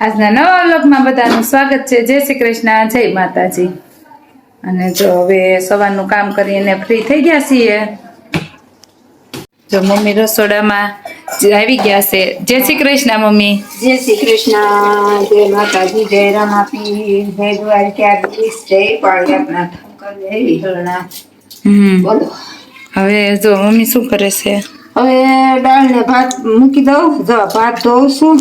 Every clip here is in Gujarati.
આજના નવા વ્લોગમાં બધાનું સ્વાગત છે. જય શ્રી કૃષ્ણ. જય માતાજી. અને જો હવે સવારનું કામ કરીને ફ્રી થઈ ગયા છીએ. જો મમ્મી રસોડામાં આવી ગયા છે. જય શ્રી કૃષ્ણ મમ્મી. જય શ્રી કૃષ્ણ. જય માતાજી. જય જય દ્વારકાધીશ. જય પાળિયાતનાથ જય વિહળનાથ હમ. બોલો. હવે જો મમ્મી શું કરે છે? હવે દાળ ને ભાત મૂકી દઉં. જો ભાત ધોઉં છું.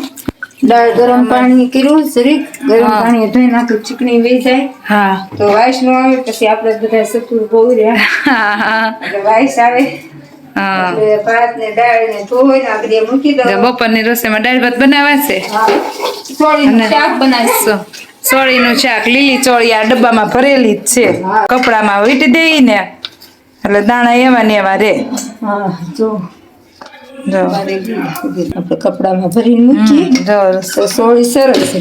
દાળ ગરમ પાણી કર્યું જરીક ગરમ પાણી ધોઈ નાખ્યું ચીકણી વહી જાય. હા. તો વાઈસ નો આવે પછી આપણે બધા સતુર બહુ રહ્યા. એટલે વાઈસ આવે. બપોરની રસોઈમાં દાળ ભાત બનાવાશે? ચોળી નું શાક લીલી ચોળી આ ડબ્બામાં ભરેલી જ છે. કપડામાં વીટી દેવી ને એટલે દાણા એવા ને એવા રે. હા જો. આપણે કપડામાં ભરીને મૂકીએ. હમ, જો તો સોળી સરસ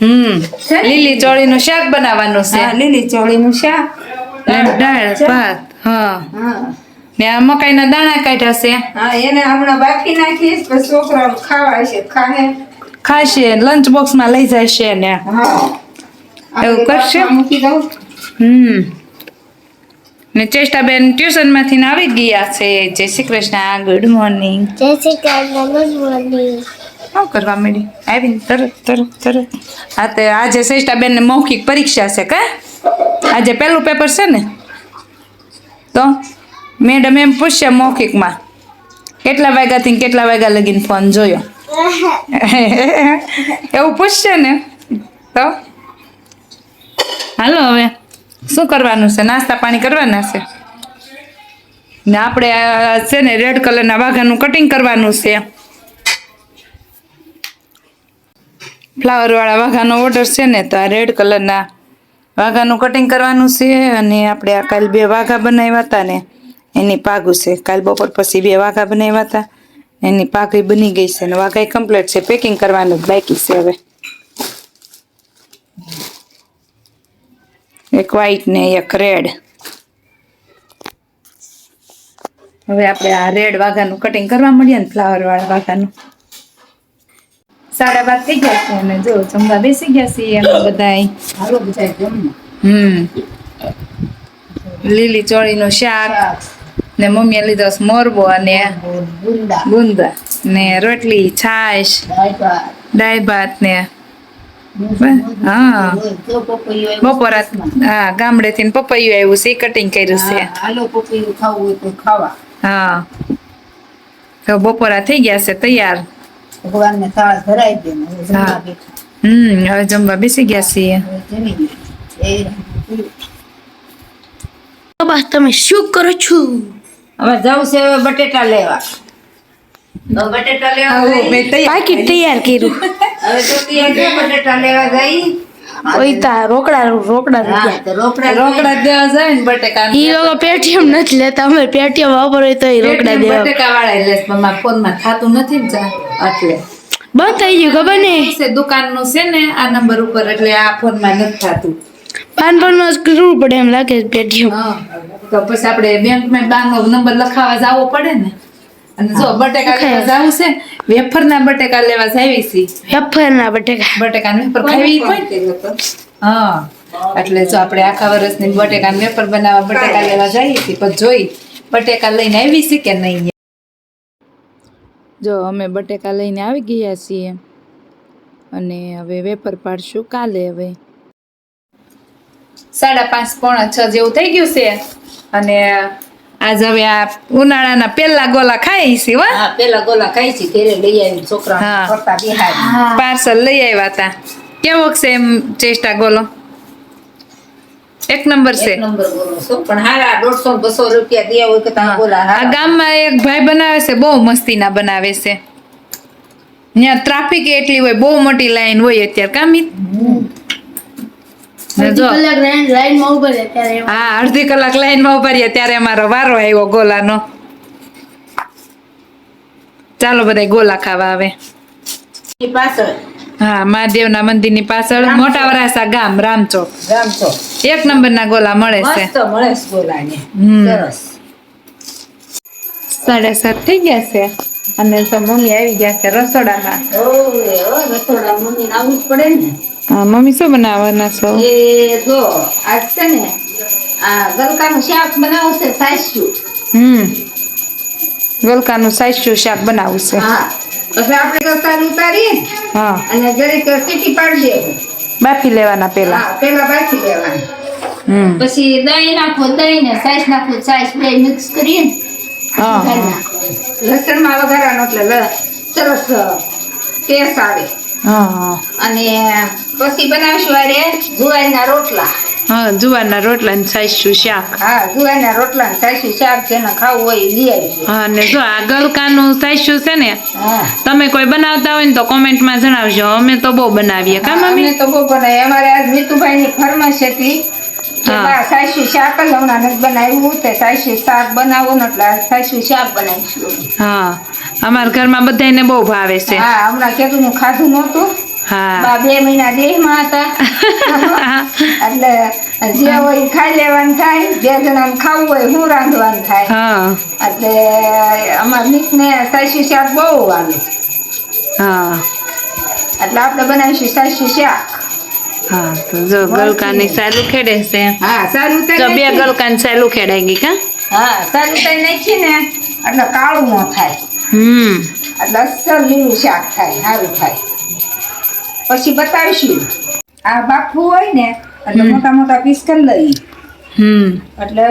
હમ લીલી ચોળીનું શાક બનાવવાનું છે. લીલી લીલી ચોળીનું શાક. દાળ ભાત હા. ને આ મકાઈના દાણા કાઢ્યા છે. હા એને હમણાં બાફી નાખીશ પછી છોકરા ખાવા છે ખાહે. ખાશે લંચ બોક્સમાં લઈ જશે ને. હા. એવું કરશે? મૂકી દઉં. હમ. ને ચેષ્ટાબેન ટ્યુશનમાંથી ને આવી ગયા છે. જય શ્રી કૃષ્ણ ગુડ મોર્નિંગ જય શ્રી કૃષ્ણ ગુડ મોર્નિંગ શું કરવા મળી આવીને તરત તરત તરત. હા તે આજે શ્રેષ્ઠાબેનને મૌખિક પરીક્ષા છે કા? આજે પહેલું પેપર છે ને? તો મેડમ એમ પૂછશે મૌખિકમાં કેટલા વાગ્યાથી ને કેટલા વાગ્યા લગીને ફોન જોયો? એવું પૂછશે ને? તો? હાલો હવે. શું કરવાનું છે? નાસ્તા પાણી કરવાના છે? ને આપણે છે ને રેડ કલરના વાઘાનું કટિંગ કરવાનું છે. ફ્લાવરવાળા વાઘાનો ઓર્ડર છે ને, તો આ રેડ કલરના વાઘાનું કટિંગ કરવાનું છે અને આપણે આ કાલ બે વાઘા બનાવ્યા હતા ને, એની પાઘું છે. કાલ બપોર પછી બે વાઘા બનાવ્યા હતા. એની પાઘી બની ગઈ છે અને વાઘા કમ્પ્લીટ છે. પેકિંગ કરવાનું બાકી છે હવે. એક વ્હાઈટ ને એક રેડ હવે આપણે આ રેડ વાઘાનું કટિંગ કરવા મળીએ ને ફ્લાવર વાળા વાઘાનું. સાડા બાર થઈ ગયા છે અને જો જમવા બેસી ગયા છીએ અમે બધાય. બધા હમ. લીલી ચોળીનું શાક ને મમ્મીએ લીધો મોરબો અને ગુંદા ગુંદા ને રોટલી છાશ દાળ ભાત ને હા જો પપૈયું આવ્યું બપોરા હા ગામડેથી ને પપૈયું આવ્યું છે એ કટિંગ કર્યું છે હા, હાલો પપૈયું ખાવું હોય તો ખાવા હા તો બપોરા થઈ ગયા છે તૈયાર ભગવાનને થાળ ધરાઈ દે ને હવે જમવા હા. બેઠા હમ હવે જમવા બેસી ગયા છીએ હવે જમી લઈએ. જય રામ. બસ તમે શું કરો છો? હવે જવું છે હવે બટેટા લેવા. તો બટેટા લેવા આવો, જઈ. મેં તૈયાર પાકીટ તૈયાર કર્યું. હવે તો બટેટા લેવા જઈ ઓય રોકડા રોકડા હા રૂપિયા. તો રોકડા રોકડા દેવા જાય ને બટેકા ઈ લોકો પેટીએમ નથી લેતા. અમે પેટીએમ વાપરો તો ઈ રોકડા દેવા. બટેકા વાળા લેસ પણ મારા ફોનમાં થાતું નથી ને જા એટલે. બંધ થઈ ગયું ખબર ને છે દુકાનનું છે ને આ નંબર ઉપર એટલે આ ફોનમાં નથી થતું. પાન પાનમાં કરવું પડે એમ લાગે પેટીએમ. તો પછી આપણે બેંકમાં બાનો નંબર લખાવા જવો પડે ને. અને જો બટેકા લેવા જવું છે. વેફરના બટેકા લેવા જાવી છે. વેફર ના બટેકા. બટેકા વેફર ખાવી હોય? હા. એટલે જો આપણે આખા વર્ષની બટેકા વેફર બનાવવા બટેકા લેવા જઈએ છીએ પછી જોઈ બટેકા લઈને આવી છે કે નહીં? જો અમે બટેકા લઈને આવી ગયા છીએ. અને હવે વેફર પાડશું કાલે હવે. સાડા પાંચ પોણા છ જેવું થઈ ગયું છે. અને આજ હવે આ ઉનાળાના પેલા ગોલા ખાઈ છીએ હો. હા પેલા ગોલા ખાઈ છે ઘરે લઈ આવી છોકરા. ફરતા બિહારી પાર્સલ લઈ આવ્યા હતા કેવો છે એમ ચેષ્ટા ગોલો? એક નંબર છે. પણ હારા દોઢસો બસો રૂપિયા દે હોય કે તમે ગોલા આ ગામમાં એક ભાઈ બનાવે છે બહુ મસ્તીના બનાવે છે. ત્યાં ટ્રાફિક એટલી હોય બહુ મોટી લાઈન હોય અત્યારે કામી ને જો કલાક લાઈન લાઈનમાં ઊભા રહે ત્યારે હા અડધી કલાક લાઈનમાં ઊભા રહીએ ત્યારે અમારો વારો આવ્યો ગોલાનો. ચાલો બધા ગોલા ખાવા આવે. હા મહાદેવના મંદિરની પાછળ મોટા વરાસા ગામ રામચોક. રામચોક. એક એક નંબરના ગોલા મળે છે. મળે છે ગોલા સરસ. સાડા સાત થઈ ગયા છે. અને તો મમ્મી આવી ગયા છે રસોડામાં. રસોડા મમ્મી આવવું જ પડે ને. હા, મમ્મી શું બનાવવાના છો? એ જો આજ છે ને આ ગલકાનું શાક બનાવશે સાસુ. હમ ગલકાનું સાસુ શાક બનાવશે. હા પછી આપણે રસાલ ઉતારીએ ને હા. અને જરીક સીટી પાડી દેવું. બાફી લેવાના પેલા. હા પેલા બાફી લેવાના. હમ. પછી દહીં નાખો દહીં ને સાઈસ નાખો સાઈસ બે મિક્સ કરીને હા, લસણમાં વઘારવાનો એટલે સરસ ટેસ્ટ આવે. અને પછી બનાવશું અરે જુવારના રોટલા. હા જુવારના રોટલા ને સાચું શાક. હા જુવારના રોટલા ને સાસુ શાક જેને ખાવું હોય લઈ આવજો. હા ને જો આ ગલકાનું સાચું છે ને તમે કોઈ બનાવતા હોય ને તો કોમેન્ટમાં જણાવજો. અમે તો બહુ બનાવીએ. કા મમ્મી? અમે તો બહુ બનાવીએ. અમારે આજ મીતુભાઈની ફરમાશ હતી સાસુ શાક જ હમણાં નથી બનાવ્યું. તે સાસુ શાક બનાવો એટલે સાસુ શાક બનાવીશું. હા. અમારા ઘરમાં બધાને બહુ ભાવે છે. હા હમણાં કેતું નું ખાધું નહોતું. હા. બા બે મહિના દેહમાં હતા. એટલે જે હોય ખાઈ લેવાનું થાય બે જણાને ખાવું હોય હું રાંધવાનું થાય. હા. એટલે અમાર સાસુ શાક બહુ આવે હા. એટલે આપણે બનાવીશું સાસુ શાક. હા તો જો ગલકાની સાલું ખેડે છે. હા સારું તો બે ગલકાની સાલું ખેડાઈ ગઈ કા? હા સારું થાય નાખી ને એટલે કાળું ન થાય. હમ. એટલે અસર લીલું શાક થાય સારું થાય. પછી બતાવીશું. આ બાફવું હોય ને એટલે મોટા મોટા પીસ કરી લઈ હમ. એટલે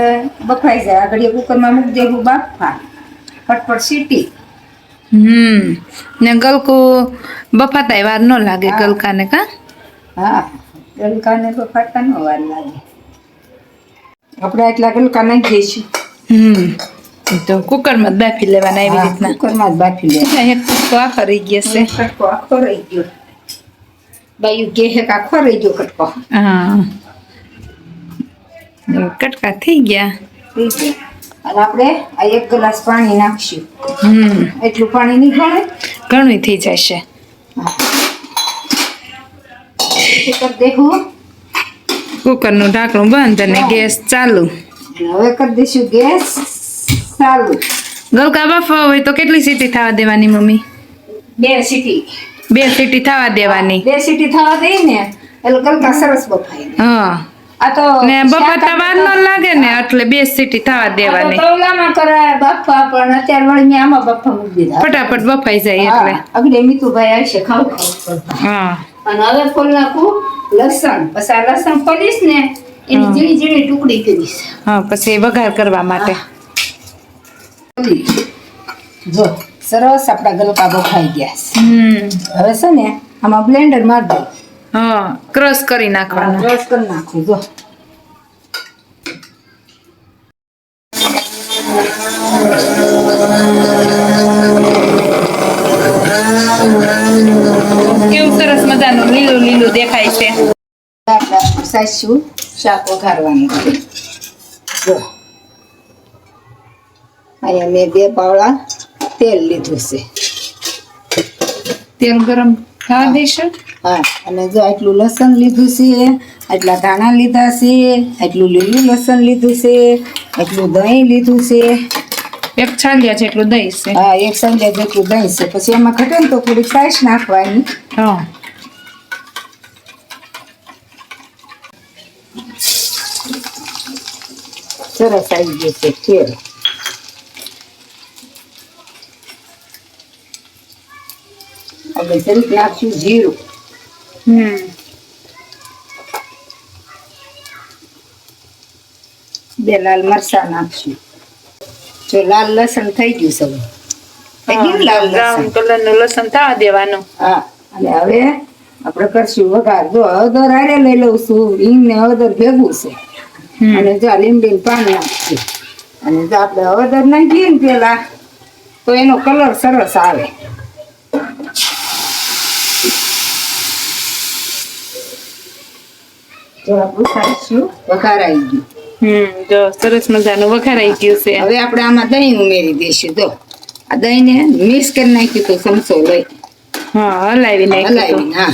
બફાઈ જાય. આગળ કુકરમાં મૂકી દેવું બાફા ફટફટ સીટી. હમ. ને ગલકું બફાતાય વાર ન લાગે ગલકાને કા? હા. ગલકાને બફાતા ન વાર લાગે. આપણે એટલા ગલકા નાખીએ છીએ હમ. તો કુકરમાં જ બાફી લેવાના એવી રીતના. કુકરમાં જ બાફી લેવાના એક કટકો આખો રહી ગયો છે. કટકો આખો રહી ગયો. બાયું કે હે આખો રહી ગયો કટકો. હા. કટકા થઈ ગયા. અને આપણે આ એક ગ્લાસ પાણી નાખશું. હમ. એટલું પાણી નહીં ભણે ઘણું થઈ જશે. દેવું કુકરનું ઢાંકણું બંધ અને ગેસ ચાલુ. હવે કરી દઈશું ગેસ. ચાલુ ગલકા બાફવા હોય તો કેટલી સીટી થવા દેવાની મમ્મી? બે સીટી. બે સીટી થવા દેવાની. બે સીટી થવા દઈ ને એટલે ગલકા સરસ બફાય. હા. આ તો ને બફાતા વાર ન લાગે ને એટલે બે સીટી થવા દેવાની. તવલામાં કરાય બાફા પણ અત્યારે વળી મેં આમાં બફા મૂકી દીધા. ફટાફટ બફાઈ જાય એટલે. આગળ મીતુભાઈ આવશે ખાવ ખાવ હા. અને હવે ફોલ નાખું લસણ. પછી આ લસણ પડીશ ને એની. ઝીણી ઝીણી ટુકડી કરીશ. હા પછી વઘાર કરવા માટે. જો સરસ આપણા ગલકા બફાઈ ગયા છે. હવે છે ને આમાં બ્લેન્ડર માર દો હા ક્રશ કરી નાખવાનું. ક્રશ કરી નાખું જો. કેવું સરસ મજાનું લીલું લીલું દેખાય છે. સાસુ શાક વઘારવાનું. છે જો. અહીંયા મેં બે પાવડા તેલ લીધું છે. તેલ ગરમ થવા દઈશું હા અને જો આટલું લસણ લીધું છે આટલા ધાણા લીધા છે આટલું લીલું લસણ લીધું છે આટલું દહીં લીધું છે. એક છાલિયા જેટલું દહીં છે. હા એક છાલિયા જેટલું દહીં છે. પછી એમાં ઘટે ને તો થોડીક સાઈસ નાખવાની. હા. સરસ આવી ગયું છે તેલ. હવે જરીક નાખશું જીરું. હમ. બે લાલ મરચા નાખશું. જો લાલ લસણ થઈ ગયું સૌ થઈ ગયું લાલ લસણ? કલર લસણ થવા દેવાનું. હા અને હવે આપણે કરશું વઘાર. જો હળદર આરે લઈ લઉં છું હિંગ ને હળદર ભેગું છે. અને જો લીમડીને પાન નાખશું. અને જો આપણે હળદર નાખીએ ને પેલા તો એનો કલર સરસ આવે. આપણું સાચું વઘારાઈ ગયું. હમ જો સરસ મજાનું વઘારાઈ ગયું છે. હવે આપણે આમાં દહીં ઉમેરી દઈશું તો આ દહીંને મિક્સ કરી નાખ્યું તો સમસો લઈ. હા હલાવી નાખ્યું હલાવી હા.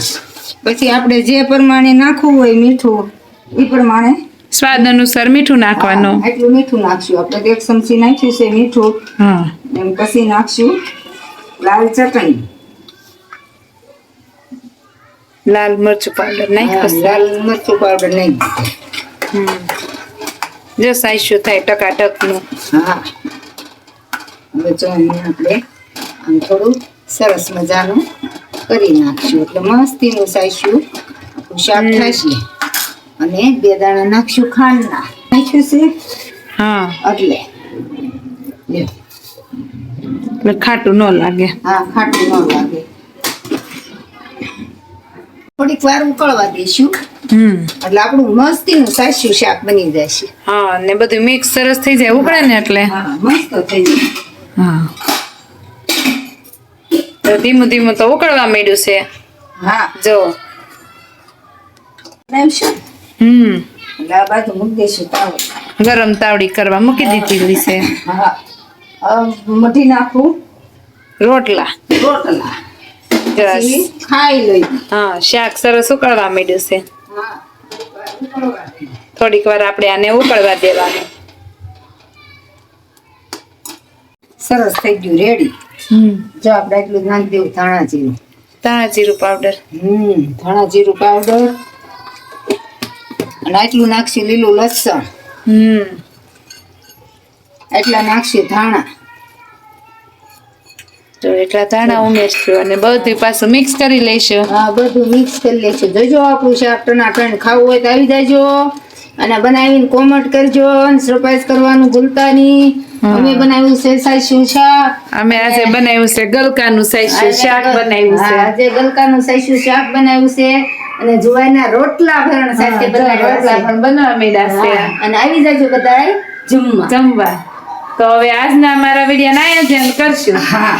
પછી આપણે જે પ્રમાણે નાખવું હોય મીઠું એ પ્રમાણે સ્વાદ અનુસાર મીઠું નાખવાનું. એટલું મીઠું નાખશું. આપણે તો એક ચમચી નાખ્યું છે મીઠું. હા. એમ પછી નાખશું લાલ ચટણી. લાલ મરચું પાવડર નહીં લાલ મરચું પાવડર નહીં હમ. જો સાઈશું થાય ટકાટકનું. હા. હવે જો અહીંયા આપણે આમ થોડું સરસ મજાનું કરી નાખશું. એટલે મસ્તીનું સાઈશું શાક થશે. અને બે દાણા નાખશું ખાંડના. નાખ્યું છે? હા. એટલે. એટલે ખાટું ન લાગે. હા ખાટું ન લાગે. થોડીક વાર ઉકળવા દઈશું હમ. એટલે આપણું મસ્તીનું સાસ્યું શાક બની જશે. હા ને બધું મિક્સ સરસ થઈ જાય ઉકળે ને એટલે. હા મસ્ત થઈ જાય. હા. તો ધીમું ધીમું તો ઉકળવા માંડ્યું છે. હા. જો. નાખશું હમ. એટલે બાજુ મૂકી દઈશું તાવ ગરમ તાવડી કરવા મૂકી દીધી છે. હા. મઢી નાખું. રોટલા. રોટલા. ખાઈ લઈ હા શાક સરસ ઉકળવા માંડ્યું છે. થોડીક વાર આપણે આને ઉકળવા દેવાનું. સરસ થઈ ગયું રેડી હમ. જો આપણે એટલું નાખી દેવું ધાણા જીરું. ધાણા જીરું પાવડર હમ ધાણા જીરું પાવડર અને આટલું નાખશું લીલું લસણ. હમ. એટલા નાખશું ધાણા. તો એટલા ધાણા ઉમેરશું અને બધું પાછું મિક્સ કરી લઈશું. હા બધું મિક્સ કરી લેશું જોજો આપણું શાક ટનાટણ ખાવું હોય તો આવી જાજો. અને બનાવીને કોમેન્ટ કરજો અને સરપ્રાઈઝ કરવાનું ભૂલતા નહીં. અમે બનાવ્યું છે સાચું શાક. અમે આજે બનાવ્યું છે ગલકાનું સાઈશું શાક બનાવ્યું છે. આજે ગલકાનું સાચું શાક બનાવ્યું છે. અને જુવારના રોટલા ભરણ સાથે બધા રોટલા પણ બનાવવા માંડ્યા છે. અને આવી જાજો બધાય જમવા. જમવા. તો હવે આજના અમારા વીડિયો આયોજન કરશું. હા.